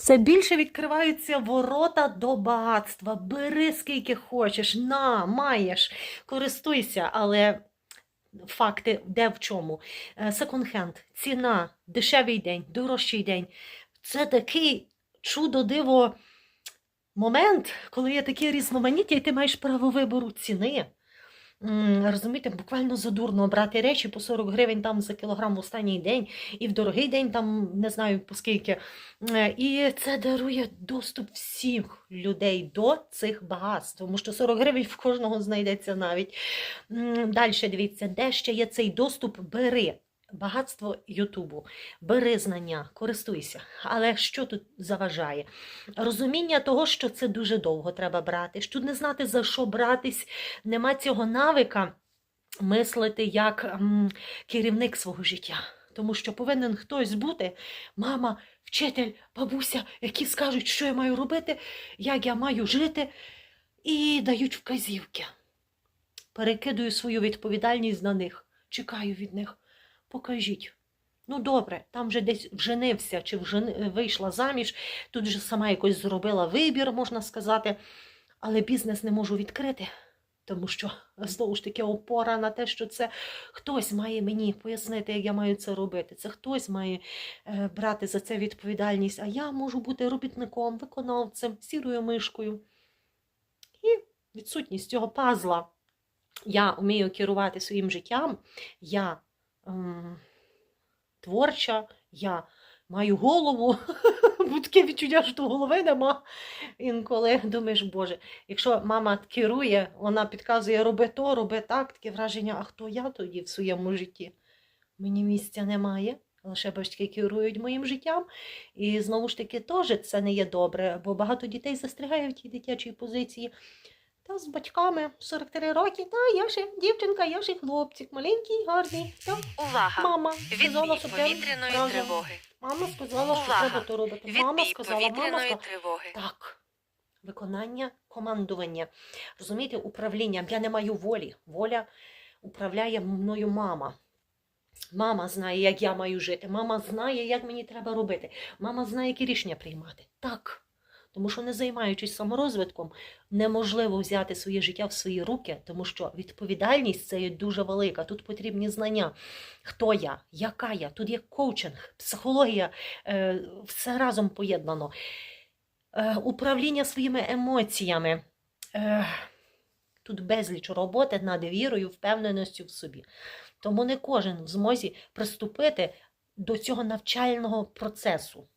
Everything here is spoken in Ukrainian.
Все більше відкриваються ворота до багатства. Бери скільки хочеш, на, маєш, користуйся, але факти де в чому? Секонд-хенд, ціна, дешевий день, дорожчий день. Це такий чудо диво момент, коли є такі різноманіття, і ти маєш право вибору ціни. Розумієте, буквально задурно брати речі по 40 гривень там за кілограм в останній день, і в дорогий день там не знаю по скільки. І це дарує доступ всіх людей до цих багатств, тому що 40 гривень в кожного знайдеться навіть. Далі дивіться, де ще є цей доступ, бери. Багатство Ютубу, бери знання, користуйся. Але що тут заважає? Розуміння того, що це дуже довго треба брати, що не знати за що братись, нема цього навика мислити як м, керівник свого життя. Тому що повинен хтось бути, мама, вчитель, бабуся, які скажуть, що я маю робити, як я маю жити, і дають вказівки. Перекидую свою відповідальність на них, чекаю від них. Покажіть. Ну, добре, там вже десь вженився чи вжени... вийшла заміж, тут вже сама якось зробила вибір, можна сказати, але бізнес не можу відкрити, тому що знову ж таки опора на те, що це хтось має мені пояснити, як я маю це робити. Це хтось має е, брати за це відповідальність, а я можу бути робітником, виконавцем, сірою мишкою. І відсутність цього пазла. Я вмію керувати своїм життям, я творча, я маю голову, бо таке відчуття, що голови нема. Інколи думаєш, Боже, якщо мама керує, вона підказує, роби то, роби так, таке враження, а хто я тоді в своєму житті? Мені місця немає. Лише батьки керують моїм життям. І знову ж таки, теж це не є добре, бо багато дітей застрягає в тій дитячій позиції. Та з батьками 43 роки, та я ще дівчинка, я ще хлопчик, маленький, гарний. Та Увага! мама сказала, що повітряної разом. тривоги. Мама сказала, що Увага! треба то робити. Мама сказала, мама сказала. тривоги. Так. Виконання, командування. Розумієте, управління. Я не маю волі. Воля управляє мною мама. Мама знає, як я маю жити. Мама знає, як мені треба робити. Мама знає, які рішення приймати. Так. Тому що, не займаючись саморозвитком, неможливо взяти своє життя в свої руки, тому що відповідальність це є дуже велика. Тут потрібні знання. Хто я, яка я? Тут є коучинг, психологія, е, все разом поєднано. Е, управління своїми емоціями. Е, тут безліч роботи над вірою, впевненістю в собі. Тому не кожен в змозі приступити до цього навчального процесу.